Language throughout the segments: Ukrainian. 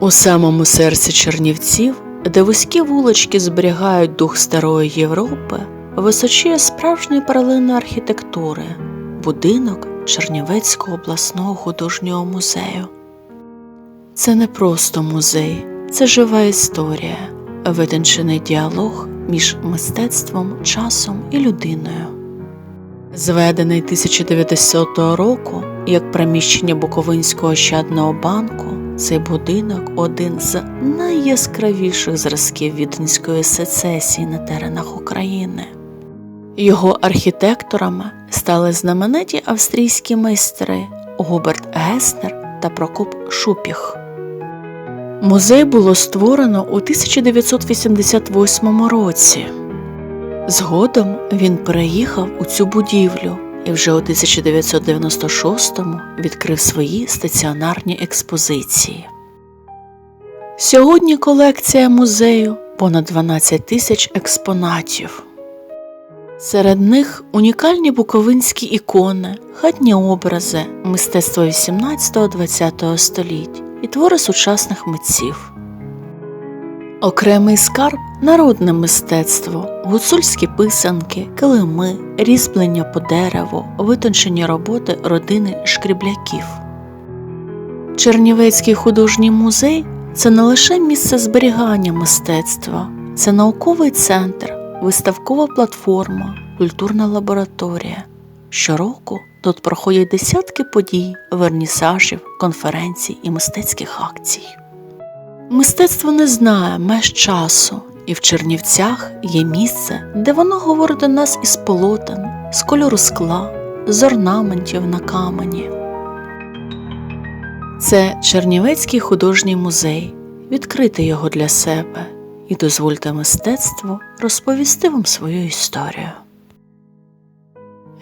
У самому серці Чернівців, де вузькі вулички зберігають дух старої Європи, височіє справжньої паралельної архітектури будинок Чернівецького обласного художнього музею. Це не просто музей, це жива історія, витончений діалог між мистецтвом, часом і людиною. Зведений 1900 року як приміщення Буковинського ощадного банку, цей будинок один з найяскравіших зразків віденської сецесії на теренах України. Його архітекторами стали знамениті австрійські майстри Губерт Геснер та Прокоп Шупіх. Музей було створено у 1988 році. Згодом він переїхав у цю будівлю і вже у 1996-му відкрив свої стаціонарні експозиції. Сьогодні колекція музею понад 12 тисяч експонатів. Серед них унікальні буковинські ікони, хатні образи, мистецтво 18-20 століть і твори сучасних митців. Окремий скарб народне мистецтво, гуцульські писанки, килими, різьблення по дереву, витончені роботи родини шкрібляків. Чернівецький художній музей це не лише місце зберігання мистецтва, це науковий центр, виставкова платформа, культурна лабораторія. Щороку тут проходять десятки подій, вернісажів, конференцій і мистецьких акцій. Мистецтво не знає меж часу, і в Чернівцях є місце, де воно говорить до нас із полотен, з кольору скла, з орнаментів на камені. Це Чернівецький художній музей. Відкрити його для себе і дозвольте мистецтву розповісти вам свою історію.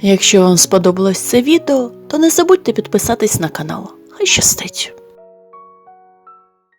Якщо вам сподобалось це відео, то не забудьте підписатись на канал. Хай щастить!